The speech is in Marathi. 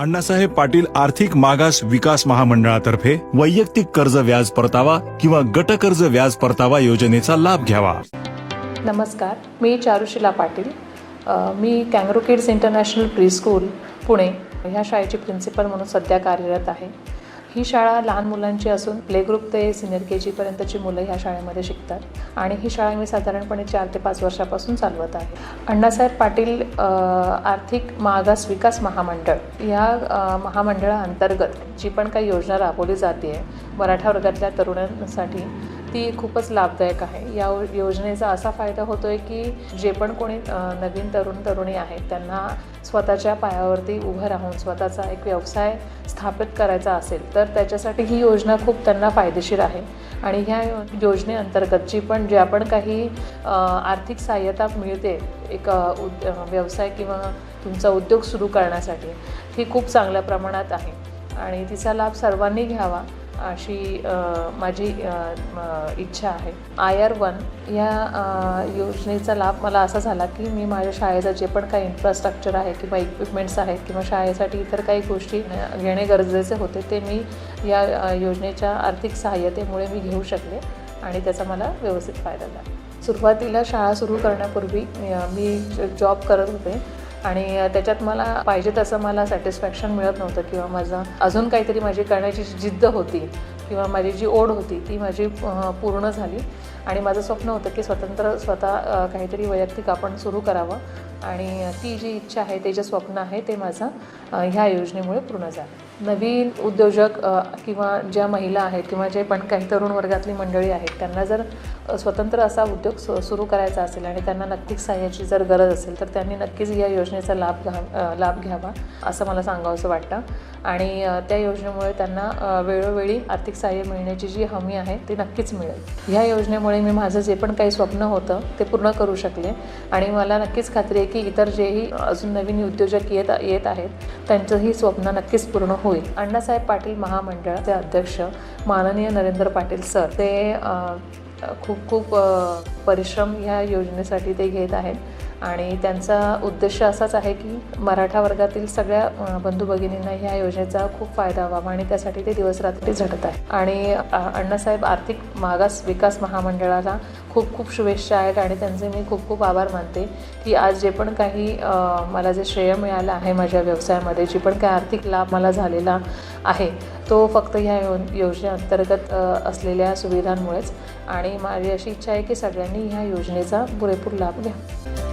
अण्णासाहेब पाटील आर्थिक मागास विकास महामंडळातर्फे वैयक्तिक कर्ज व्याज परतावा किंवा गट कर्ज व्याज परतावा योजनेचा लाभ घ्यावा. नमस्कार मी चारुशिला पाटील. मी Kangaroo Kids International pre school Pune. ह्या शाळेची प्रिन्सिपल म्हणून सध्या कार्यरत आहे. ही शाळा लहान मुलांची असून प्ले ग्रुप ते सिनियर के जीपर्यंतची मुलं ह्या शाळेमध्ये शिकतात. आणि ही शाळा मी साधारणपणे चार ते पाच वर्षापासून चालवत आहे. अण्णासाहेब पाटील आर्थिक मागास विकास महामंडळ या महामंडळाअंतर्गत जी पण काही योजना राबवली जाते मराठा वर्गातल्या तरुणांसाठी ती खूपच लाभदायक आहे. या योजनेचा असा फायदा होतो आहे की जे पण कोणी नवीन तरुण तरुणी आहेत त्यांना स्वतःच्या पायावरती उभं राहून स्वतःचा एक व्यवसाय स्थापित करायचा असेल तर त्याच्यासाठी ही योजना खूप त्यांना फायदेशीर आहे. आणि ह्या योजनेअंतर्गत जी पण ज्या पण काही आर्थिक सहाय्यता मिळते एक उद व्यवसाय किंवा तुमचा उद्योग सुरू करण्यासाठी ही खूप चांगल्या प्रमाणात आहे. आणि तिचा लाभ सर्वांनी घ्यावा. अशी माझी इच्छा आहे. आय आर वन या योजनेचा लाभ मला असा झाला की मी माझ्या शाळेचं जे पण काही इन्फ्रास्ट्रक्चर आहे किंवा इक्विपमेंट्स आहेत किंवा शाळेसाठी इतर काही गोष्टी घेणे गरजेचे होते ते मी या योजनेच्या आर्थिक सहाय्यतेमुळे मी घेऊ शकले आणि त्याचा मला व्यवस्थित फायदा झाला. सुरुवातीला शाळा सुरू करण्यापूर्वी मी जॉब करत होते. आणि त्याच्यात मला पाहिजे तसं मला सॅटिस्फॅक्शन मिळत नव्हतं किंवा माझं अजून काहीतरी माझी करण्याची जी जिद्द होती किंवा माझी जी ओढ होती ती माझी पूर्ण झाली. आणि माझं स्वप्न होतं की स्वतंत्र स्वतः काहीतरी वैयक्तिक आपण सुरू करावं. आणि ती जी इच्छा आहे ते जे स्वप्न आहे ते माझं ह्या योजनेमुळे पूर्ण झालं. नवीन उद्योजक किंवा ज्या महिला आहेत किंवा जे पण काही तरुण वर्गातली मंडळी आहेत त्यांना जर स्वतंत्र असा उद्योग सु सुरू करायचा असेल आणि त्यांना नक्कीच सहाय्याची जर गरज असेल तर त्यांनी नक्कीच या योजनेचा लाभ घ्या लाभ घ्यावा असं मला सांगावंसं वाटतं. आणि त्या योजनेमुळे त्यांना वेळोवेळी आर्थिक सहाय्य मिळण्याची जी हमी आहे ती नक्कीच मिळेल. ह्या योजनेमुळे मी माझं जे पण काही स्वप्न होतं ते पूर्ण करू शकले. आणि मला नक्कीच खात्री आहे की इतर जेही अजून नवीन उद्योजक येत येत आहेत त्यांचंही स्वप्न नक्कीच पूर्ण होईल. अण्णासाहेब पाटील महामंडळाचे अध्यक्ष माननीय नरेंद्र पाटील सर ते खूप खूप परिश्रम ह्या योजनेसाठी ते घेत आहेत. आणि त्यांचा उद्देश असाच आहे की मराठा वर्गातील सगळ्या बंधू भगिनींना ह्या योजनेचा खूप फायदा व्हावा आणि त्यासाठी ते दिवसरात्री झटत आहे आणि अण्णासाहेब आर्थिक मागास विकास महामंडळाला खूप खूप शुभेच्छा आहेत आणि त्यांचे मी खूप खूप आभार मानते की आज जे पण काही मला जे श्रेय मिळालं आहे माझ्या व्यवसायामध्ये जी पण काही आर्थिक लाभ मला झालेला आहे तो फक्त ह्या यो योजनेअंतर्गत असलेल्या सुविधांमुळेच. आणि माझी अशी इच्छा आहे की सगळ्यांनी ह्या योजनेचा पुरेपूर लाभ घ्या.